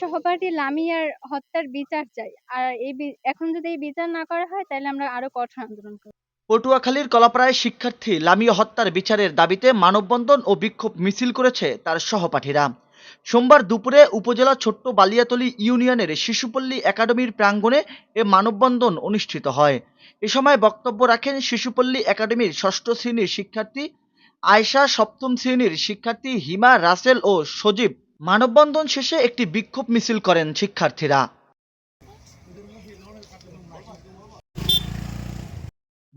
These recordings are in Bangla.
সহপাঠী লামিয়ার হত্যার বিচার চাই। আর এই এখন যদি এই বিচার না করা হয়, তাহলে আমরা আরও কঠোর আন্দোলন করব। পটুয়াখালীর কলাপাড়ায় শিক্ষার্থী লামিয়া হত্যার বিচারের দাবিতে মানববন্ধন ও বিক্ষোভ মিছিল করেছে তার সহপাঠীরা। সোমবার দুপুরে উপজেলা ছোট্ট বালিয়াতলী ইউনিয়নের শিশুপল্লী একাডেমির প্রাঙ্গণে এ মানববন্ধন অনুষ্ঠিত হয়। এ সময় বক্তব্য রাখেন শিশুপল্লী একাডেমির ষষ্ঠ শ্রেণির শিক্ষার্থী আয়শা সপ্তম শ্রেণির শিক্ষার্থী হিমা রাসেল ও সজীব মানববন্ধন শেষে একটি বিক্ষোভ মিছিল করেন শিক্ষার্থীরা।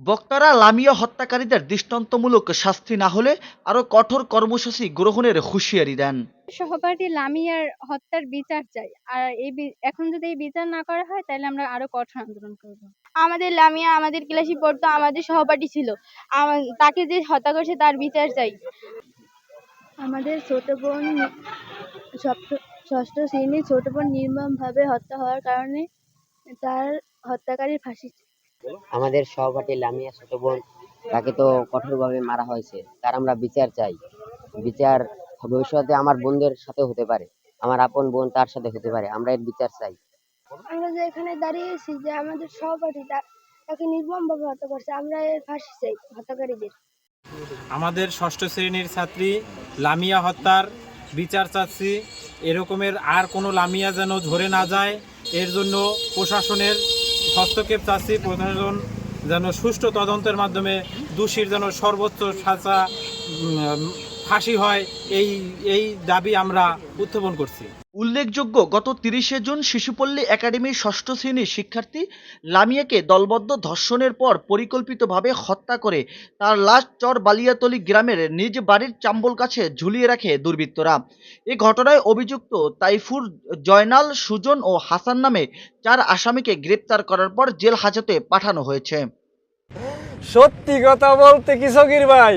বক্তারা লামিয়া হত্যাকারীদের দৃষ্টান্তমূলক শাস্তি না হলে আরও কঠোর কর্মসূচি গ্রহণের হুঁশিয়ারি দেন। সহপাঠী লামিয়ার হত্যার বিচার চাই। আর এই এখন যদি এই বিচার না করা হয় তাহলে আমরা আরও কঠোর আন্দোলন করব। আমাদের লামিয়া আমাদের ক্লাসে পড়তো আমাদের সহপাঠী ছিল। তাকে যে হত্যা করেছে তার বিচার চাই। আমাদের ছোট বোন সপ্ত- ষষ্ঠ শ্রেণির ছোট বোন নির্মমভাবে হত্যা হওয়ার কারণে তার হত্যাকারীর ফাঁসি আমাদের সহপাঠী লামিয়া ছোট বোন তাকে তো কঠোরভাবে মারা হয়েছে। তার আমরা বিচার চাই। বিচার ভবিষ্যতে আমার বোনদের সাথে হতে পারে। আমার আপন বোন তার সাথে হতে পারে। আমরা এর বিচার চাই। আমরা যে এখানে দাঁড়িয়েছি যে আমাদের সহপাঠী তা- তাকে নির্মমভাবে হত্যা করছে আমরা এর ফাঁসি চাই হত্যাকারীদের। আমাদের ষষ্ঠ শ্রেণির ছাত্রী লামিয়া হত্যার বিচার চাচ্ছি। এরকমের আর কোনো লামিয়া যেন ঝরে না যায়, এর জন্য প্রশাসনের হস্তক্ষেপ চাচ্ছি, প্রশাসন যেন সুষ্ঠু তদন্তের মাধ্যমে দোষীর যেন সর্বোচ্চ সাজা ফাঁসি হয় এই এই দাবি আমরা উত্থাপন করছি। উল্লেখযোগ্য গত তিরিশে জুন শিশুপল্লী একাডেমির ষষ্ঠ শ্রেণির শিক্ষার্থী লামিয়াকে দলবদ্ধ ধর্ষণের পর পরিকল্পিতভাবে হত্যা করে তার লাশ চর বালিয়াতলি গ্রামের নিজ বাড়ির চাম্বল কাছে ঝুলিয়ে রাখে দুর্বৃত্তরা। এ ঘটনায় অভিযুক্ত তাইফুর জয়নাল সুজন ও হাসান নামে চার আসামিকে গ্রেপ্তার করার পর জেল হাজতে পাঠানো হয়েছে। সত্যি কথা বলতে কি সগির ভাই?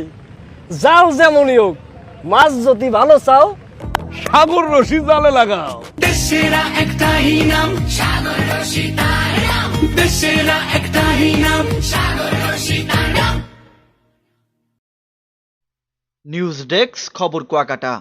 যাও যেমনই হোক মাছ যদি ভালো চাও সাগর রশি জালে লাগাও। দেশেরা একটাই নাম সাগর রশিদারাম দেশেরা একটাই নাম সাগর রশিদারাম নিউজ ডেস্ক খবর কুয়াকাটা।